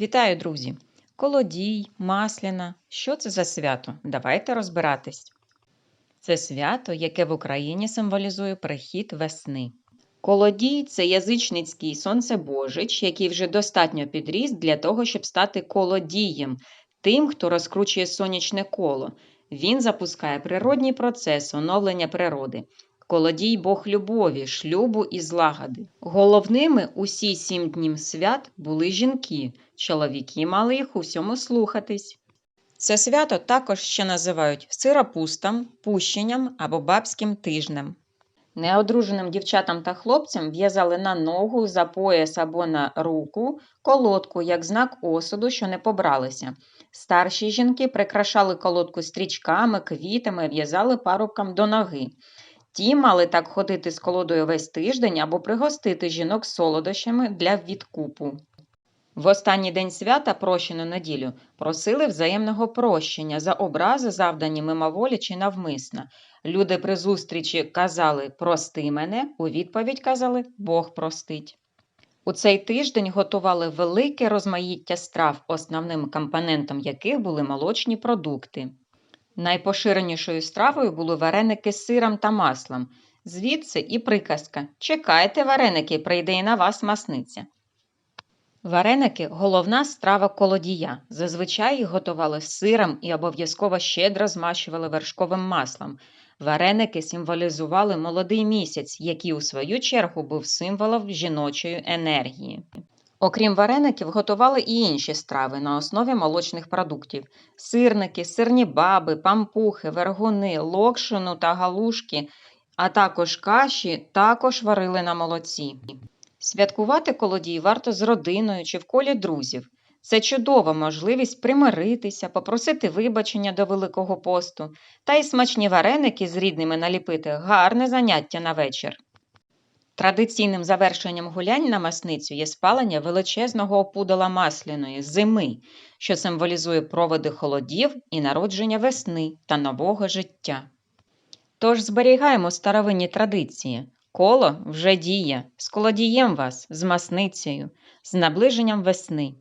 Вітаю, друзі! Колодій, Масляна. Що це за свято? Давайте розбиратись. Це свято, яке в Україні символізує прихід весни. Колодій це язичницький сонцебожич, який вже достатньо підріс для того, щоб стати колодієм, тим, хто розкручує сонячне коло. Він запускає природній процес оновлення природи. Колодій Бог любові, шлюбу і злагоди. Головними усі сім днів свят були жінки. Чоловіки мали їх у всьому слухатись. Це свято також ще називають сиропустом, пущенням або бабським тижнем. Неодруженим дівчатам та хлопцям в'язали на ногу, за пояс або на руку колодку як знак осуду, що не побралися. Старші жінки прикрашали колодку стрічками, квітами, в'язали парубкам до ноги. Ті мали так ходити з колодою весь тиждень або пригостити жінок солодощами для відкупу. В останній день свята, прощену неділю, просили взаємного прощення за образи, завдані мимоволі чи навмисно. Люди при зустрічі казали «прости мене», у відповідь казали «Бог простить». У цей тиждень готували велике розмаїття страв, основним компонентом яких були молочні продукти. Найпоширенішою стравою були вареники з сиром та маслом. Звідси і приказка «Чекайте вареники, прийде і на вас масниця». Вареники – головна страва колодія. Зазвичай їх готували з сиром і обов'язково щедро змащували вершковим маслом. Вареники символізували молодий місяць, який у свою чергу був символом жіночої енергії. Окрім вареників, готували і інші страви на основі молочних продуктів: сирники, сирні баби, пампухи, вергуни, локшину та галушки, а також каші також варили на молоці. Святкувати колодій варто з родиною чи в колі друзів. Це чудова можливість примиритися, попросити вибачення до Великого посту, та й смачні вареники з рідними наліпити гарне заняття на вечір. Традиційним завершенням гулянь на масницю є спалення величезного опудала масляної зими, що символізує проводи холодів і народження весни та нового життя. Тож зберігаємо старовинні традиції. Коло вже діє, з колодієм вас, з масницею, з наближенням весни.